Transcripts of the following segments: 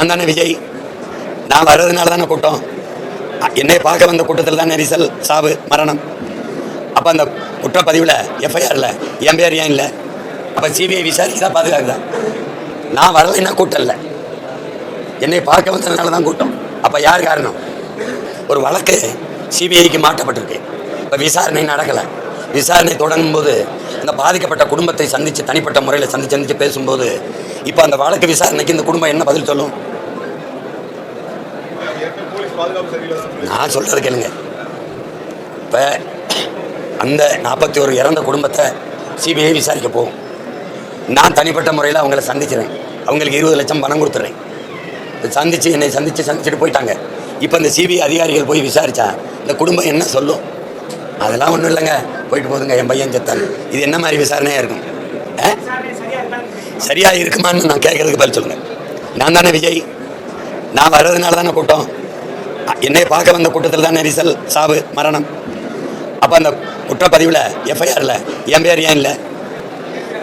நான் தானே விஜய்? நான் வர்றதுனால தானே கூட்டம்? என்னை பார்க்க வந்த கூட்டத்தில் தான் நெரிசல் சாவு மரணம். அப்போ அந்த குற்றப்பதிவில் எஃப்ஐஆரில் என் பேர் ஏன் இல்லை? அப்போ சிபிஐ விசாரிக்குதா பாதுகாக்குதா நான் வரலைன்னா கூட்டம் இல்லை. என்னை பார்க்க வந்ததுனால தான் கூட்டம். அப்போ யார் காரணம்? ஒரு வழக்கு சிபிஐக்கு மாட்டப்பட்டிருக்கு இப்போ விசாரணை நடக்கலை. விசாரணை தொடங்கும்போது இந்த பாதிக்கப்பட்ட குடும்பத்தை சந்தித்து தனிப்பட்ட முறையில் சந்திச்சு சந்தித்து பேசும்போது இப்போ அந்த வழக்கு விசாரணைக்கு இந்த குடும்பம் என்ன பதில் சொல்லும்? நான் சொல்கிறது கேளுங்க. இப்போ அந்த நாற்பத்தி ஒரு இறந்த குடும்பத்தை சிபிஐ விசாரிக்க போகும். நான் தனிப்பட்ட முறையில் அவங்கள சந்திச்சிடுறேன் அவங்களுக்கு இருபது லட்சம் பணம் கொடுத்துட்றேன் சந்தித்து என்னை சந்தித்து சந்திச்சுட்டு போயிட்டாங்க. இப்போ இந்த சிபிஐ அதிகாரிகள் போய் விசாரித்தா இந்த குடும்பம் என்ன சொல்லும்? அதெல்லாம் ஒன்றும் இல்லைங்க. போயிட்டு போதுங்க என் பையன் செத்தான் இது என்ன மாதிரி விசாரணையாக இருக்கும்? ஆ? இருக்குமான்னு நான் கேட்கறதுக்கு பதில் சொல்லுங்க நான் தானே விஜய்? நான் வர்றதுனால தானே கூட்டம்? என்னை பார்க்க வந்த கூட்டத்தில் தானே ரிசல் சாவு மரணம்? அப்போ அந்த குற்றப்பதிவில் எஃப்ஐஆரில் என் பேர் ஏன் இல்லை?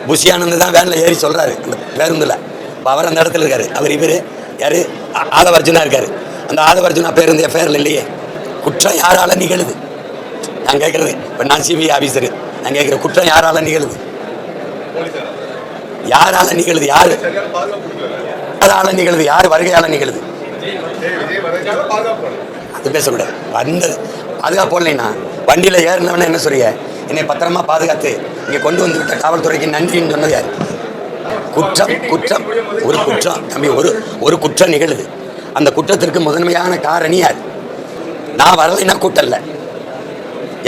புஷியானந்த் தான் வேனில் ஏறி சொல்கிறாரு அந்த பேருந்தில். இப்போ அவர் அந்த இடத்துல இருக்கார். அவர் இவர் யார்? ஆதவர்ஜுனா இருக்கார். அந்த ஆதவர்ஜுனா பேருந்து எஃப்ஐஆரில் இல்லையே. குற்றம் யாரால நிகழுது? நான் கேட்குறது. இப்போ நான் சிபிஐ ஆஃபீஸரு நான் கேட்குற குற்றம் யாரால நிகழுது? யாரால நிகழுது? யார்? யாரால நிகழுது? யார் வருகையால நிகழுது? அது பேசக்கூடாது வந்தது. பாதுகாப்பு போடலைன்னா வண்டியில் ஏறினவன என்ன சொல்றீங்க? என்னை பத்திரமா பாதுகாத்து இங்கே கொண்டு வந்து விட்ட காவல்துறைக்கு நன்றின்னு சொன்னது யார்? குற்றம் குற்றம். ஒரு குற்றம். தம்பி ஒரு ஒரு குற்றம் நிகழுது. அந்த குற்றத்திற்கு முதன்மையான காரணி யார்? நான் வரலைன்னா கூட்டம் இல்லை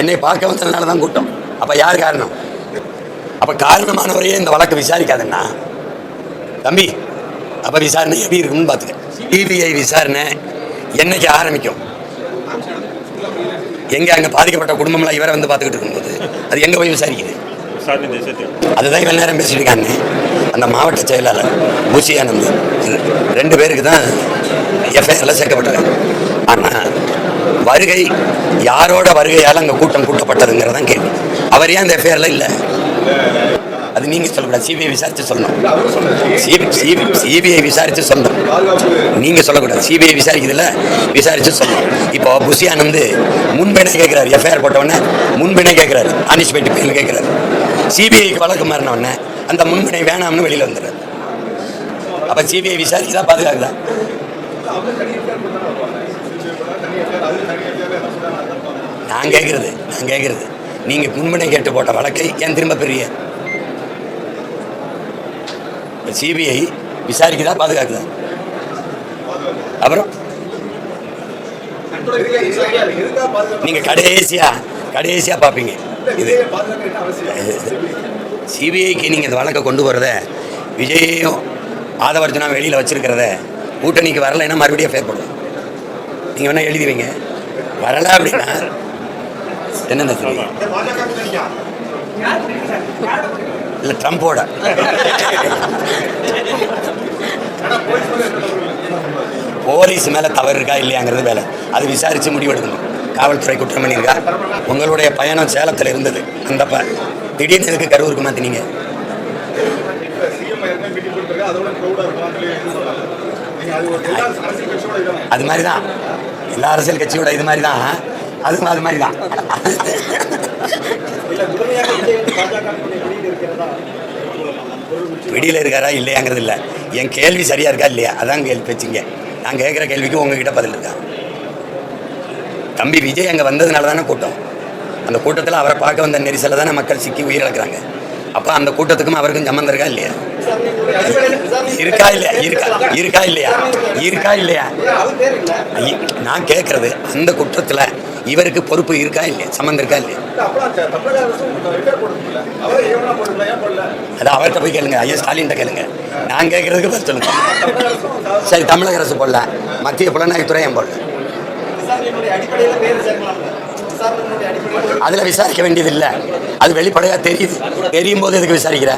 என்னை பார்க்க வந்ததுனால தான் கூட்டம். அப்போ யார் காரணம்? அப்போ காரணமானவரையே இந்த வழக்கு விசாரிக்காதுன்னா தம்பி அப்போ விசாரணை எப்படி இருக்குன்னு பார்த்துக்க. சிபிஐ விசாரணை என்னைக்கு ஆரம்பிக்கும்? எங்கே அங்கே பாதிக்கப்பட்ட குடும்பம்லாம் இவரை வந்து பார்த்துக்கிட்டு இருக்கும்போது அது எங்கே போய் விசாரிக்குது? அதுதான் இவ்வளோ நேரம் பேசிட்டு இருக்காங்க அந்த மாவட்ட செயலாளர் பூசி ஆனந்த் ரெண்டு பேருக்கு தான் எஃப்ஐஆரில் சேர்க்கப்பட்டிருக்காங்க ஆனால் வருகை யாரோட வருகையால் அங்கே கூட்டம் கூட்டப்பட்டதுங்கிறதான் கேள்வி. அவர் ஏன் அந்த எஃப்ஐஆரில் இல்லை? அது நீங்கள் சொல்லக்கூடாது சிபிஐ விசாரித்து சொல்லணும். சிபி சிபி சிபிஐ விசாரித்து சொல்லணும். நீங்கள் சொல்லக்கூடாது. சிபிஐ விசாரிக்கிறதுல விசாரித்து சொல்லணும். இப்போ புஷியானந்து ஆனந்த் கேட்குறாரு எஃப்ஐஆர் போட்டவொடனே முன்பினை கேட்குறாரு ஆனிஸ்பேட்டி பையன் கேட்குறாரு சிபிஐக்கு வழக்கு மாறின அந்த முன்பினை வேணாம்னு வெளியில் வந்துடுறாரு. அப்போ சிபிஐ விசாரிச்சுதான் பாதுகாக்குதான் நான் கேட்குறது நான் கேட்குறது. நீங்கள் புண்மனை கேட்டு போட்ட வழக்கை ஏன் திரும்ப பெரிய சிபிஐ விசாரிக்குதா பாதுகாக்குதா? அப்புறம்? நீங்கள் கடைசியா கடைசியாக பார்ப்பீங்க இது சிபிஐக்கு நீங்கள் இந்த வழக்கை கொண்டு போகிறத விஜயையும் ஆதவர்ஜனா வெளியில் வச்சுருக்கிறத கூட்டணிக்கு வரலைன்னா மறுபடியும் ஃபேர் பண்ணுவோம் நீங்கள் வேணால் எழுதி வைங்க. வரலை அப்படின்னா என்னென்ன தெரியும் இல்லை ட்ரம்ப்போட போலீஸ் மேலே தவறு இருக்கா இல்லையாங்கிறது வேலை. அது விசாரித்து முடிவெடுக்கணும். காவல்துறை குற்றம் பண்ணியிருக்கா? உங்களுடைய பயணம் சேலத்தில் இருந்தது. அந்தப்ப திடீர்னு எதுக்கு கரூருக்கு மாற்றினீங்க அது மாதிரி தான் எல்லா அரசியல் கட்சியோட இது மாதிரி தான் அதுவும் அது மாதிரி தான். பிடியில் இருக்காரா இல்லையாங்கிறது இல்லை. என் கேள்வி சரியாக இருக்கா இல்லையா? அதான் கேள்வி பேச்சுங்க. நான் கேட்குற கேள்விக்கு உங்ககிட்ட பதில் இருக்கா? தம்பி விஜய் அங்கே வந்ததுனால தானே கூட்டம். அந்த கூட்டத்தில் அவரை பார்க்க வந்த நெரிசலில் தானே மக்கள் சிக்கி உயிரிழக்கிறாங்க அப்போ அந்த கூட்டத்துக்கும் அவருக்கும் சம்மந்தம் இருக்கா இல்லையா? இருக்கா இல்லையா? இருக்கா இருக்கா இல்லையா? இருக்கா இல்லையா? ஐய- நான் கேட்கறது அந்த குற்றத்தில் இவருக்கு பொறுப்பு இருக்கா இல்லையா? சம்மந்தம் இருக்கா இல்லையா? அது அவர்கிட்ட போய் கேளுங்க. ஐயா ஸ்டாலின்கிட்ட கேளுங்க. நான் கேட்கறதுக்கு பதில் சொல்லுங்க. சரி தமிழக அரசு போடல. மத்திய புலனாய்வுத்துறை ஏன் போடல? அதில் விசாரிக்க வேண்டியது இல்லை அது வெளிப்படையாக தெரியுது. தெரியும் போது எதுக்கு விசாரிக்கிற?